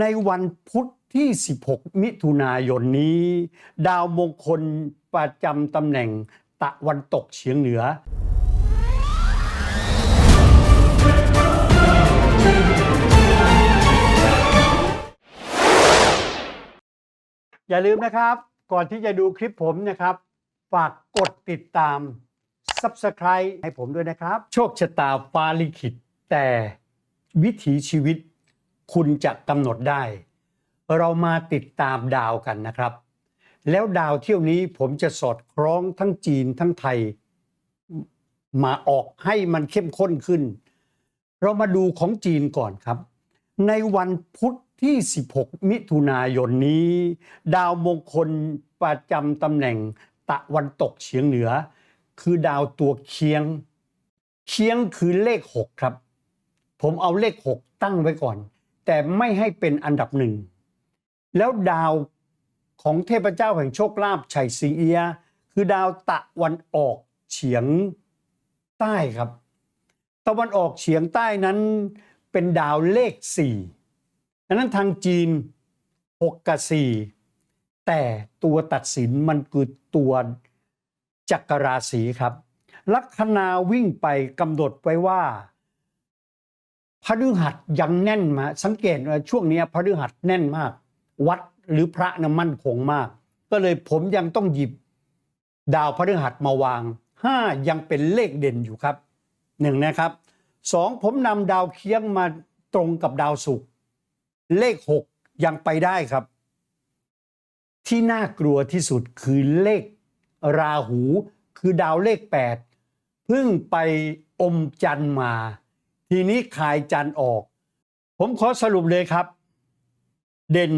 ในวันพุธที่ 16 มิถุนายนนี้ ดาวมงคลประจำตำแหน่งตะวันตกเฉียงเหนือ อย่าลืมนะครับ ก่อนที่จะดูคลิปผมนะครับ ฝากกดติดตาม Subscribe ให้ผมด้วยนะครับ โชคชะตาฟ้าลิขิตแต่วิถีชีวิต คุณจะกำหนดได้ เรามาติดตามดาวกันนะครับ แล้วดาวเที่ยวนี้ผมจะสอดคล้องทั้งจีนทั้งไทย มาออกให้มันเข้มข้นขึ้น เรามาดูของจีนก่อนครับ ในวันพุธที่ 16 มิถุนายนนี้ ดาวมงคลประจำตำแหน่งตะวันตกเฉียงเหนือ คือดาวตัวเคียง เคียงคือเลข 6 ครับ ผมเอาเลข 6 ตั้งไว้ก่อน แต่ไม่ให้เป็นอันดับหนึ่ง แล้วดาวของเทพเจ้าแห่งโชคลาภชัยสิงเอีย คือดาวตะวันออกเฉียงใต้ครับ ตะวันออกเฉียงใต้นั้นเป็นดาวเลขสี่ดังนั้นทางจีน 6 กับ 4 แต่ตัวตัดสินมันคือตัวจักรราศีครับ ลัคนาวิ่งไปกำหนดไว้ว่า พฤหัสยังแน่นมา สังเกตว่าช่วงนี้พฤหัสแน่นมาก วัดหรือพระนะมั่นคงมาก ก็เลยผมยังต้องหยิบ ดาวพฤหัสมาวางห้ายังเป็นเลขเด่นอยู่ครับหนึ่งนะครับสองผมนำดาวเคียงมาตรงกับดาวศุกร์เลขหกยังไปได้ครับ ที่น่ากลัวที่สุดคือเลขราหู คือดาวเลข8เพิ่งไปอมจันทร์มา ทีนี้ขายจันออก ผมขอสรุปเลยครับ เด่น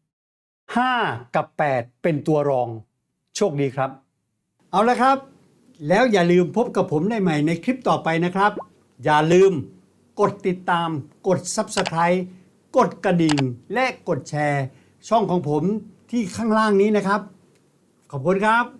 6 5 กับ 8 เป็นตัวรอง โชคดีครับ เอาละครับ แล้วอย่าลืมพบกับผมได้ใหม่ในคลิปต่อไปนะครับ อย่าลืมกดติดตาม กด Subscribe กดกระดิ่ง และกดแชร์ ช่องของผมที่ข้างล่างนี้นะครับ ขอบคุณครับ